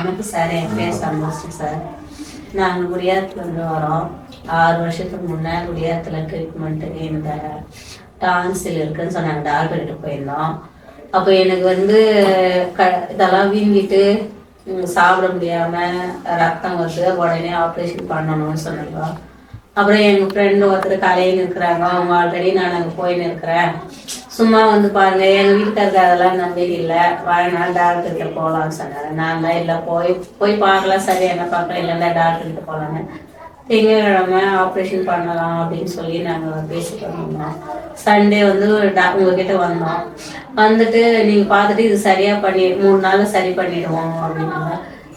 வணக்கம் சார் என் பேர் சந்தோஷம் சார் நாங்கள் குடியாத்துலேருந்து வரோம். ஆறு வருஷத்துக்கு முன்னே குடியாத்தில் ட்ரீட்மெண்ட்டுக்கு இந்த டான்சில் இருக்குன்னு சொன்னாங்க. டாக்டர்கிட்ட போயிருந்தோம். அப்போ எனக்கு வந்து க இதெல்லாம் வீங்கிட்டு சாப்பிட முடியாமல் ரத்தம் வருது. உடனே ஆப்ரேஷன் பண்ணணும்னு சொன்னாங்க. அப்புறம் எங்கள் ஃப்ரெண்டு ஒருத்தர் கலையில் இருக்கிறாங்க. அவங்க ஆல்ரெடி நான் அங்கே போயின்னு இருக்கிறேன். சும்மா வந்து பாருங்க எங்கள் வீட்டுக்காரருக்கு அதெல்லாம் நம்பிக்கை இல்லை. வாழ்நாள் டாக்டர்கிட்ட போகலாம்னு சொன்னாங்க நான் தான் இல்லை போய் போய் பார்க்கலாம். சரி என்ன பார்க்கலாம். இல்லைன்னா டாக்டர்கிட்ட போகலான்னு திங்கக்கிழமை ஆப்ரேஷன் பண்ணலாம் அப்படின்னு சொல்லி நாங்கள் பேசிட்டு வந்தோம். சண்டே வந்து டா- உங்ககிட்ட வந்தோம். வந்துட்டு நீங்கள் பார்த்துட்டு இது சரியாக பண்ணி மூணு நாள் சரி பண்ணிடுவோம் அப்படின்னாங்க.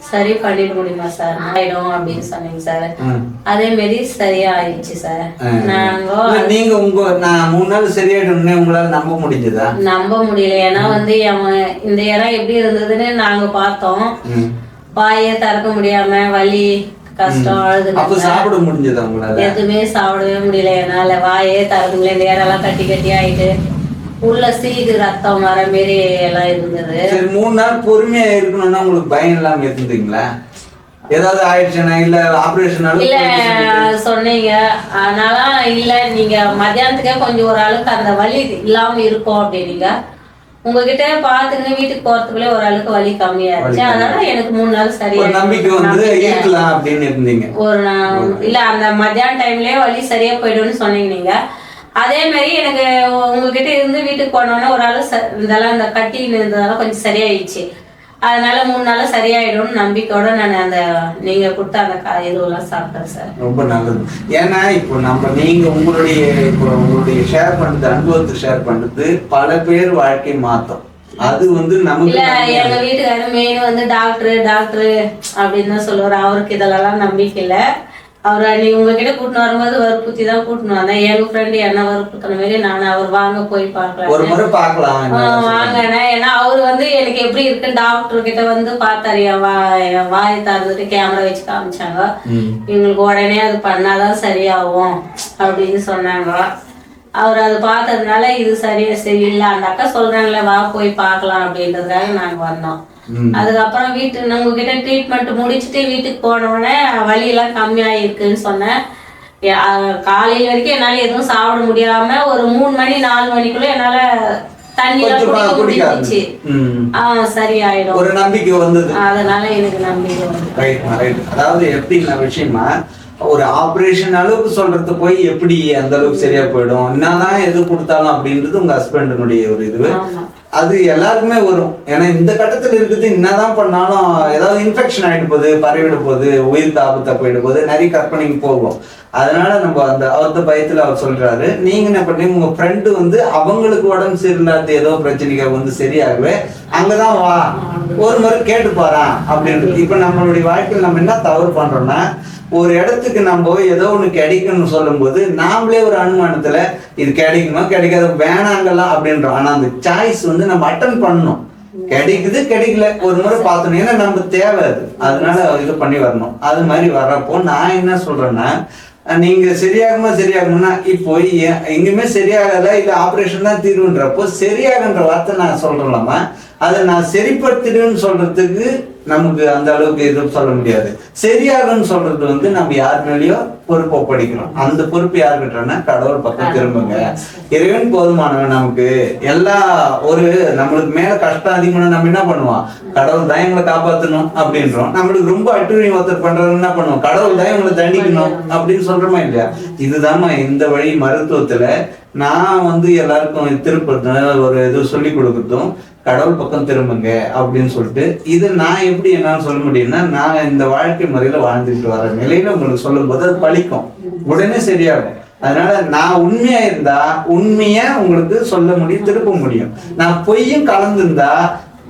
சரி பண்ணிட முடியுமா சார்? ஆயிடும் அப்படின்னு சொன்னீங்க சார். அதே மாரி சரியா ஆயிடுச்சு சார் நாங்க நீங்க உங்க நான் மூணு நாள் சரியாயிடும்னே உங்களால நம்ப முடிஞ்சதா? நம்ப முடியல. ஏன்னா வந்து அவன் இந்த இடம் எப்படி இருந்ததுன்னு நாங்க பார்த்தோம். வாயே திறக்க முடியாம வலி கஷ்டம் அழுது அப்ப சாப்பிட முடிஞ்சதா உங்களால? எதுவுமே சாப்பிடவே முடியல. என்னால வாயே திறக்க முடியல இந்த இடம் எல்லாம் கட்டி கட்டி ஆயிட்டு. உள்ள சீடு ரத்தம் வர மாரி எல்லாம் இருந்தது. சரி மூணு நாள் பொறுமையா இருக்கணும்னா உங்களுக்கு பயம் இல்லாம இருந்தீங்களா ஏதாவது ஆயிடுச்சுனா இல்ல ஆபரேஷன் இல்ல சொன்னீங்க. அதனால இல்ல நீங்க மத்தியானத்துக்கே கொஞ்சம் ஒரு அளவுக்கு அந்த வலி இல்லாம இருக்கும் அப்படின்னீங்க. உங்ககிட்ட பாத்துங்க வீட்டுக்கு போறதுக்குள்ளே ஒரு அளவுக்கு வலி கம்மியாயிருச்சு அதனால எனக்கு மூணு நாள் சரியா நம்பிக்கை வந்து இருக்கலாம் அப்படின்னு இருந்தீங்க. ஒரு இல்ல அந்த மத்தியான டைம்லயே வலி சரியா போயிடும்னு சொன்னீங்க நீங்க. அதே மாதிரி எனக்கு உங்ககிட்ட இருந்து வீட்டுக்கு போனோடனே ஒரு ஆள் இதெல்லாம் இந்த கட்டி இருந்ததெல்லாம் கொஞ்சம் சரியாயிடுச்சு. அதனால மூணு நாள் சரியாயிடும்னு நம்பிக்கையோட நான் அந்த நீங்க கொடுத்த அந்த இதுவெல்லாம் சாப்பிட்டேன் சார். ரொம்ப நல்லது. ஏன்னா இப்போ நம்ம நீங்க உங்களுடைய இப்போ உங்களுடைய ஷேர் பண்றது அனுபவத்தை ஷேர் பண்றது பல பேர் வாழ்க்கை மாத்தும். அது வந்து நமக்கு இல்ல எங்க வீட்டுக்காரர் மெயின் வந்து டாக்டர் டாக்டர் அப்படின்னு தான் சொல்லுவாரு. அவருக்கு இதெல்லாம் நம்பிக்கை இல்ல. அவர் நீ உங்ககிட்ட கூட்டின்னு வரும்போது வற்புறுத்தி தான் கூட்டின்னு வந்தேன். எங்க ஃப்ரெண்டு என்ன வற்புறுத்தின மாதிரி நான் அவர் வாங்க போய் பார்க்கலாம் ஒரு முறை பார்க்கலாம். வாங்கினேன் ஏன்னா அவர் வந்து எனக்கு எப்படி இருக்கு டாக்டர் கிட்ட வந்து பார்த்தாரு. என் வா என் வாயை திறந்துட்டு கேமரா வச்சு காமிச்சாங்க. இவங்களுக்கு உடனே அது பண்ணாதான் சரியாகும் அப்படின்னு சொன்னாங்க. அவர் அது பார்த்ததுனால இது சரியா சரியில்லை. அந்த அக்கா சொல்றாங்களே வா போய் பார்க்கலாம் அப்படின்றதுக்காக நாங்க வந்தோம். அதுக்கப்புறம் வீட்டு நம்ம கிட்ட ட்ரீட்மெண்ட் முடிச்சுட்டு வீட்டுக்கு போன உடனே வலி எல்லாம் கம்மியாயிருக்குன்னு சொன்னேன். காலையில வரைக்கும் என்னால எதுவும் சாப்பிட முடியாம ஒரு மூணு மணி நாலு மணிக்குள்ள என்னால தண்ணி எல்லாம் கொஞ்சமா குடிக்க முடிஞ்சிச்சு. ஆஹ் சரி ஆயிடும் ஒரு நம்பிக்கை வந்தது. அதனால எனக்கு நம்பிக்கை வந்து ரைட் ரைட் அதாவது எப்படின்னா விஷயமா ஒரு ஆபரேஷன் அளவுக்கு சொல்றது போய் எப்படி அந்த அளவுக்கு சரியா போயிடும் என்னதான் எது கொடுத்தாலும் அப்படின்றது உங்க ஹஸ்பண்டினுடைய ஒரு இது. அது எல்லாருக்குமே வரும். ஏன்னா இந்த கட்டத்தில் இருக்குது என்னதான் பண்ணாலும் ஏதாவது இன்ஃபெக்ஷன் ஆகிட்டு போகுது பரவிட போகுது உயிர் தாபத்தை போயிட போகுது நிறைய கற்பனைக்கு போகும். அதனால நம்ம அந்த அவத்த பயத்தில் அவர் சொல்றாரு நீங்க என்ன பண்ணீங்க? உங்க ஃப்ரெண்டு வந்து அவங்களுக்கு உடம்பு சரியில்லாத ஏதோ பிரச்சனைகள் வந்து சரியாகவே அங்கதான் வா. ஒரு முறை கேட்டு போறான் அப்படின்றது இப்ப நம்மளுடைய வாழ்க்கையில் நம்ம என்ன தவறு பண்றோம்னா ஒரு இடத்துக்கு நம்ம ஏதோ ஒன்று கிடைக்கும்னு சொல்லும்போது நாமளே ஒரு அனுமானத்தில் இது கிடைக்குமா கிடைக்காது? வேணாங்கலாம் அப்படின்றோம் ஆனால் அந்த சாய்ஸ் வந்து நம்ம அட்டன் பண்ணணும். கிடைக்குது கிடைக்கல. ஒரு முறை பார்த்தோம். ஏன்னா நம்ம தேவை அது. அதனால இது பண்ணி வரணும். அது மாதிரி வர்றப்போ நான் என்ன சொல்றேன்னா நீங்க சரியாகுமா சரியாகும்னா இப்போ எ- எங்கேயுமே சரியாகல இல்லை ஆப்ரேஷன் தான் தீர்வுன்றப்போ சரியாகுன்ற வார்த்தை நான் சொல்றேன்லாமா அதை நான் சரிப்படுத்திடுன்னு சொல்றதுக்கு நமக்கு அந்த அளவுக்கு எதுவும் சொல்ல முடியாது. சரியாகும்னு சொல்றது வந்து நம்ம யார் மேலேயோ பொறுப்பு ஒப்படைக்கிறோம் அந்த பொறுப்பு யாருக்கிட்டனா கடவுள் பக்கம் திரும்புங்க. இறைவன் போதுமானவன் நமக்கு. எல்லா ஒரு நம்மளுக்கு மேல கஷ்டம் அதிகமான நம்ம என்ன பண்ணுவோம்? கடவுள் தான் எங்களை காப்பாத்தணும் அப்படின்றோம். நம்மளுக்கு ரொம்ப அட்டுழியம் ஒருத்தர் பண்றது என்ன பண்ணுவோம்? கடவுள் தான் எங்களை தண்டிக்கணும் அப்படின்னு சொல்றோமா இல்லையா? இதுதாம்மா இந்த வழி மருத்துவத்துல நான் வந்து எல்லாருக்கும் திருப்பது ஒரு இது சொல்லி கொடுக்கறதும் கடவுள் பக்கம் திரும்புங்க அப்படின்னு சொல்லிட்டு இது நான் எப்படி என்னால சொல்ல முடியும்னா நான் இந்த வாழ்க்கை முறையில வாழ்ந்துட்டு வர நிலையில உங்களுக்கு சொல்லும் போது அது பழிக்கும். உடனே சரியாகும். அதனால நான் உண்மையா இருந்தா உண்மைய உங்களுக்கு சொல்ல முடியும் திருப்ப முடியும். நான் பொய்யும் கலந்துருந்தா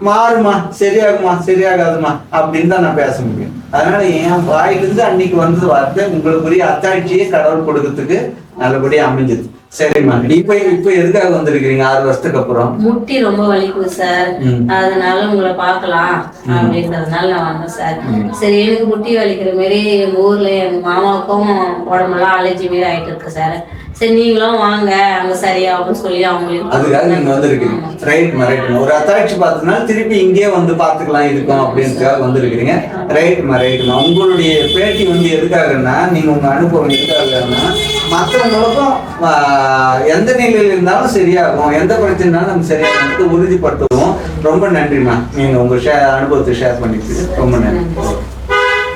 மாறுமா சரியாகுமா சரியாகாதுமா அப்படின்னு தான் நான் பேச முடியும். அதனால என் வாயிலிருந்து அன்னைக்கு வந்தது வார்த்தை உங்களுக்குரிய அத்தாட்சியை கடவுள் கொடுக்கறதுக்கு நல்லபடியா அமைஞ்சது. சரிம்மா. இப்ப இப்ப எதுக்காக வந்திருக்கிறீங்க? ஆறு வருஷத்துக்கு அப்புறம். முட்டி ரொம்ப வலிக்குது சார். அதனால உங்களை பார்க்கலாம் அப்படின்றதுனால நான் வந்தேன் சார். சரி எனக்கு முட்டி வலிக்கிற மாரி எங்க ஊர்ல எங்க மாமாவுக்கும் உடம்பெல்லாம் அலர்ஜி மாரி ஆயிட்டு இருக்கு சார். சரி நீங்களும் வாங்க அங்க சரியாகும்னு சொல்லி அவங்களுக்கு அதுக்காக நீங்க வந்திருக்கீங்க ரைட் ரைட் ஒரு அத்தாட்சி பார்த்ததுனால திருப்பி இங்கே வந்து பார்த்துக்கலாம் இருக்கும் அப்படின்றதுக்காக வந்திருக்கிறீங்க. ரைட் ரைட்மா உங்களுடைய பேட்டி வந்து எதுக்காகன்னா நீங்க உங்க அனுபவம் எதுக்காகன்னா மற்றவங்களுக்கும் எந்த நிலையில் இருந்தாலும் சரியாகும். எந்த பிரச்சனைனாலும் நம்ம சரியாகும் உறுதிப்படுத்துவோம். ரொம்ப நன்றிம்மா. நீங்க உங்க ஷே அனுபவத்தை ஷேர் பண்ணிட்டு ரொம்ப நன்றி.